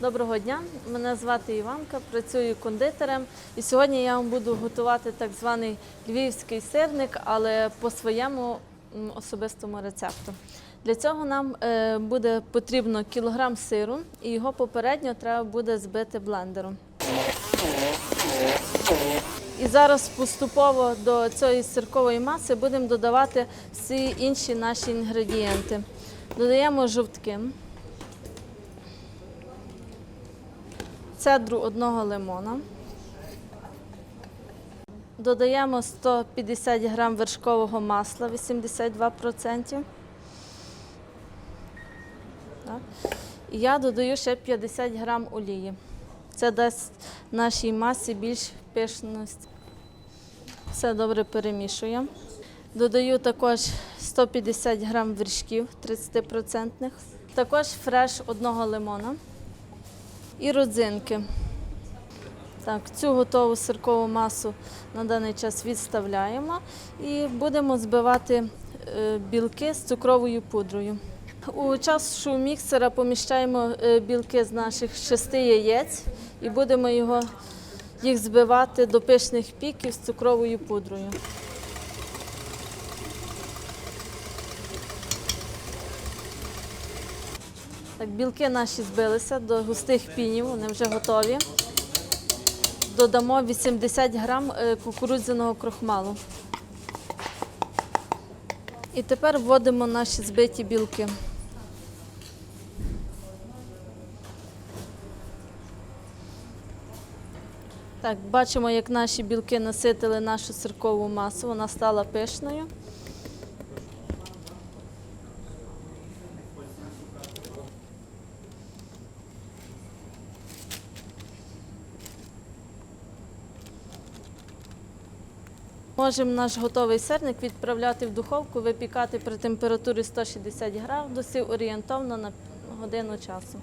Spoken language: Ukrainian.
Доброго дня, мене звати Іванка, працюю кондитером. І сьогодні я вам буду готувати так званий львівський сирник, але по своєму особистому рецепту. Для цього нам е, буде потрібно кілограм сиру, і його попередньо треба буде збити блендером. І зараз поступово до цієї сиркової маси будемо додавати всі інші наші інгредієнти. Додаємо жовтки. Цедру одного лимона. Додаємо 150 грам вершкового масла 82%. Так. І я додаю ще 50 грам олії. Це дасть нашій масі більш пишності. Все добре перемішуємо. Додаю також 150 грам вершків 30%. Також фреш одного лимона і родзинки. Так, цю готову сиркову масу на даний час відставляємо і будемо збивати е, білки з цукровою пудрою. У чашу міксера поміщаємо е, білки з наших шести яєць і будемо його, їх збивати до пишних піків з цукровою пудрою. Так, білки наші збилися до густих пінів, вони вже готові. Додамо 80 грам е, кукурудзяного крохмалу. І тепер вводимо наші збиті білки. Так, бачимо, як наші білки наситили нашу сиркову масу, вона стала пишною. Можемо наш готовий сирник відправляти в духовку, випікати при температурі 160 градусів орієнтовно на годину часу.